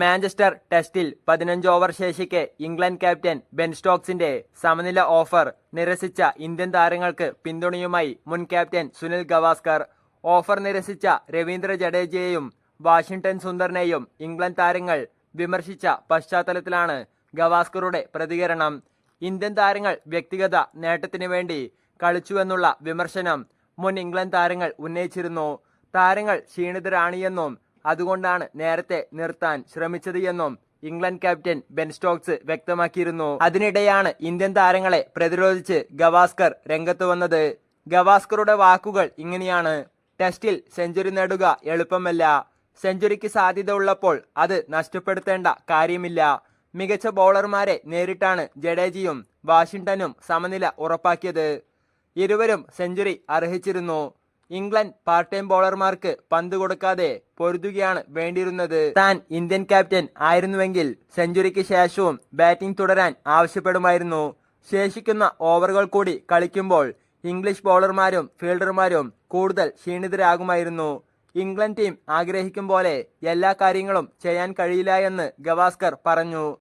Manchester ടെസ്റ്റിൽ പതിനഞ്ച് over ശേഷിക്കെ ഇംഗ്ലണ്ട് ക്യാപ്റ്റൻ ബെൻ സ്റ്റോക്സിന്റെ സമനില ഓഫർ നിരസിച്ച ഇന്ത്യൻ താരങ്ങൾക്ക് പിന്തുണയുമായി മുൻ ക്യാപ്റ്റൻ സുനിൽ ഗവാസ്കർ. ഓഫർ നിരസിച്ച രവീന്ദ്ര ജഡേജയെയും വാഷിംഗ്ടൺ സുന്ദറിനെയും ഇംഗ്ലണ്ട് താരങ്ങൾ വിമർശിച്ച പശ്ചാത്തലത്തിലാണ് ഗവാസ്കറുടെ പ്രതികരണം. ഇന്ത്യൻ താരങ്ങൾ വ്യക്തിഗത നേട്ടത്തിനു വേണ്ടി കളിച്ചുവെന്നുള്ള വിമർശനം മുൻ ഇംഗ്ലണ്ട് താരങ്ങൾ ഉന്നയിച്ചിരുന്നു. താരങ്ങൾ ക്ഷീണിതരാണിയെന്നും അതുകൊണ്ടാണ് നേരത്തെ നിർത്താൻ ശ്രമിച്ചത് എന്നും ഇംഗ്ലണ്ട് ക്യാപ്റ്റൻ ബെൻ സ്റ്റോക്സ് വ്യക്തമാക്കിയിരുന്നു. അതിനിടെയാണ് ഇന്ത്യൻ താരങ്ങളെ പ്രതിരോധിച്ച് ഗവാസ്കർ രംഗത്ത് വന്നത്. ഗവാസ്കറുടെ വാക്കുകൾ ഇങ്ങനെയാണ്. ടെസ്റ്റിൽ സെഞ്ചുറി നേടുക എളുപ്പമല്ല. സെഞ്ചുറിക്ക് സാധ്യത ഉള്ളപ്പോൾ അത് നഷ്ടപ്പെടുത്തേണ്ട കാര്യമില്ല. മികച്ച ബൗളർമാരെ നേരിട്ടാണ് ജഡേജയും വാഷിംഗ്ടണും സമനില ഉറപ്പാക്കിയത്. ഇരുവരും സെഞ്ചുറി അർഹിച്ചിരുന്നു. ഇംഗ്ലണ്ട് പാർട്ട് ടൈം ബോളർമാർക്ക് പന്ത് കൊടുക്കാതെ പൊരുതുകയാണ് വേണ്ടിയിരുന്നത്. താൻ ഇന്ത്യൻ ക്യാപ്റ്റൻ ആയിരുന്നുവെങ്കിൽ സെഞ്ചുറിക്ക് ശേഷവും ബാറ്റിംഗ് തുടരാൻ ആവശ്യപ്പെടുമായിരുന്നു. ശേഷിക്കുന്ന ഓവറുകൾ കൂടി കളിക്കുമ്പോൾ ഇംഗ്ലീഷ് ബോളർമാരും ഫീൽഡർമാരും കൂടുതൽ ക്ഷീണിതരാകുമായിരുന്നു. ഇംഗ്ലണ്ട് ടീം ആഗ്രഹിക്കും പോലെ എല്ലാ കാര്യങ്ങളും ചെയ്യാൻ കഴിയില്ല എന്ന് ഗവാസ്കർ പറഞ്ഞു.